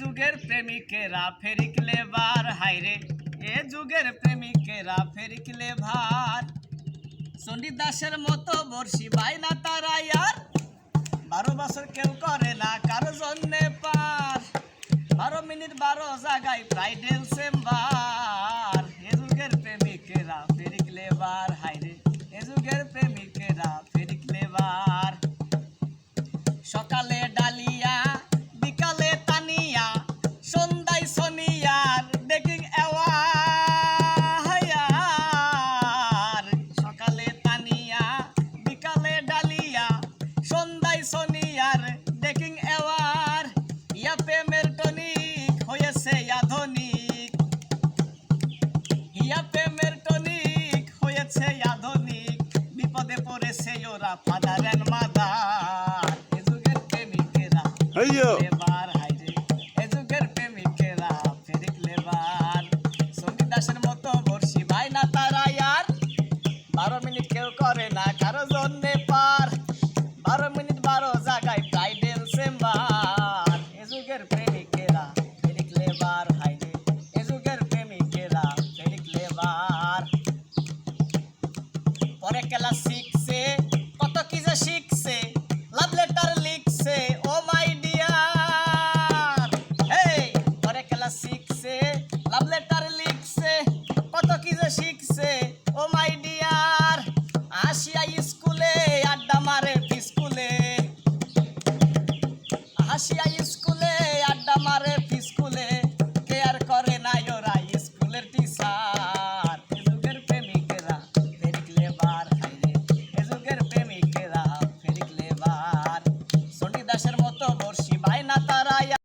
যুগের প্রেমিকেরা ফেরিকলে বার হাইরে এ যুগের প্রেমিকেরা ফেরিকলে ভার। চণ্ডীদাসের মতো বর্ষি বাইনা তারা আর, বারো বছর কেউ করে না কারও জন্যে পার। বারো মিনিট বারো জায়গায় প্রায় ঢেলছে এ যুগের প্রেমিকেরা ফেরিকলে বার হাইরে এ যুগের প্রেমিকেরা ফেরিকলে বার সকালে ডালিয়া আধুনিক। ইয়া প্রেমের টনিক হয়েছে আধুনিক। বিপদে পড়েছে ওরা ফাদার অ্যান্ড মাদার প্রেমিকেরা লেবার হাইরে এ প্রেমিকেরা ফেরিক লেবার সংগীত দাসের মতো বর্ষি ভাই না তারা আর। বারো মিনিট কেউ করে না কারও জন্যে পার। বারো মিনিট বারো জায়গায় প্রায় ডেন্সে মার প্রেমিকেরা ক্লেভার হাইরে, এ প্রেমিকেরা ভেরি ক্লেভার পরে ক্লাস সিক্সে কত কি যে শিখছে লাভ লেটার লিখছে, ও মাই ডিয়ার। এই, পরে ক্লাস সিক্সে লাভ লেটার লিখছে, কত কি যে শিখছে, ও মাই ডিয়ার। আসিয়া স্কুলে, আড্ডা মারে স্কুলে আসিয়া